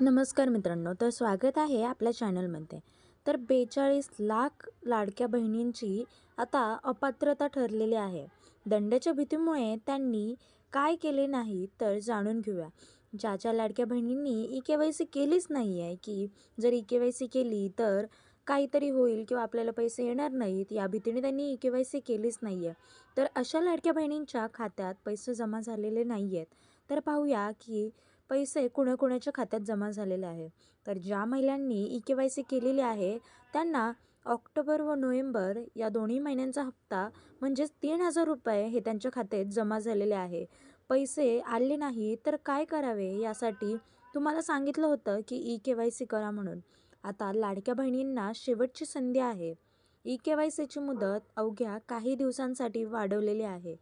नमस्कार मित्रांनो तर स्वागत आहे आपल्या चॅनलमध्ये. तर बेचाळीस लाख लाडक्या बहिणींची आता अपात्रता ठरलेली आहे. दंडाच्या भीतीमुळे त्यांनी काय केले नाही तर जाणून घेऊया. ज्या ज्या लाडक्या बहिणींनी ई के वाय सी केलीच नाही आहे की जर ई के वाय सी केली तर काहीतरी होईल किंवा आपल्याला पैसे येणार नाहीत या भीतीने त्यांनी ई के वाय सी केलीच नाही आहे तर अशा लाडक्या बहिणींच्या खात्यात पैसे जमा झालेले नाही आहेत तर पाहूया की पैसे कुणाकुणाच्या खात्यात जमा झालेले आहे तर ज्या महिलांनी ई के वाय सी केलेली आहे त्यांना ऑक्टोबर व नोव्हेंबर या दोन्ही महिन्यांचा हप्ता म्हणजेच तीन हजार रुपये हे त्यांच्या खात्यात जमा झालेले आहे. पैसे आले नाही तर काय करावे यासाठी तुम्हाला सांगितलं होतं की ई के वाय सी करा म्हणून. आता लाडक्या बहिणींना शेवटची संधी आहे. ई के वाय सीची मुदत अवघ्या काही दिवसांसाठी वाढवलेली आहे.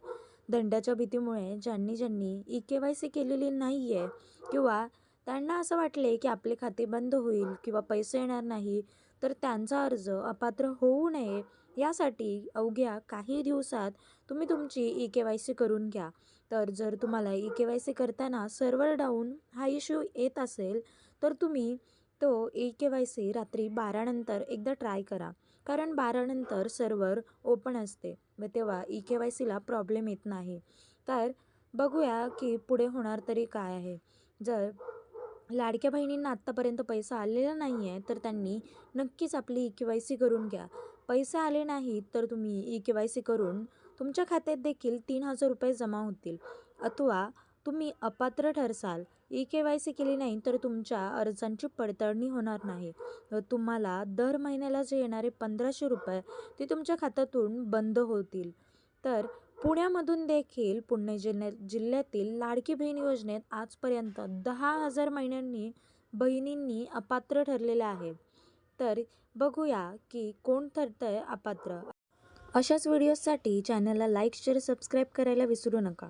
दंडाच्या भीतीमुळे ज्यांनी ज्यांनी ई के वाय सी केलेली नाही आहे किंवा त्यांना असं वाटले की आपले खाते बंद होईल किंवा पैसे येणार नाही तर त्यांचा अर्ज अपात्र होऊ नये यासाठी अवघ्या काही दिवसात तुम्ही तुमची ई के वाय सी करून घ्या. तर जर तुम्हाला ई के वाय सी करताना सर्व्हर डाऊन हा इश्यू येत असेल तर तुम्ही तो ई के वाय सी रात्री बारानंतर एकदा ट्राय करा. कारण बारानंतर सर्व्हर ओपन असते. व तेव्हा ई के वाय सीला प्रॉब्लेम येत नाही. तर बघूया की पुढे होणार तरी काय आहे. जर लाडक्या बहिणींना आत्तापर्यंत पैसा आलेला नाही आहे तर त्यांनी नक्कीच आपली ई के वाय सी करून घ्या. पैसे आले नाहीत तर तुम्ही ई के वाय सी करून तुमच्या खात्यात देखील तीन हजार रुपये जमा होतील. अथवा तुम्ही अपात्र ठरसाल. ई के वाय सी केली नाही तर तुमच्या अर्जांची पडताळणी होणार नाही. व तुम्हाला दर महिन्याला जे येणारे पंधराशे रुपये ते तुमच्या खात्यातून बंद होतील. तर पुण्यामधून देखील पुणे जिल्ह्या जिल्ह्यातील लाडकी बहीण योजनेत आजपर्यंत दहा हजार महिन्यांनी बहिणींनी अपात्र ठरलेल्या आहे. तर बघूया की कोण ठरतं आहे अपात्र. अशाच व्हिडिओजसाठी चॅनलला लाईक शेअर सबस्क्राईब करायला विसरू नका.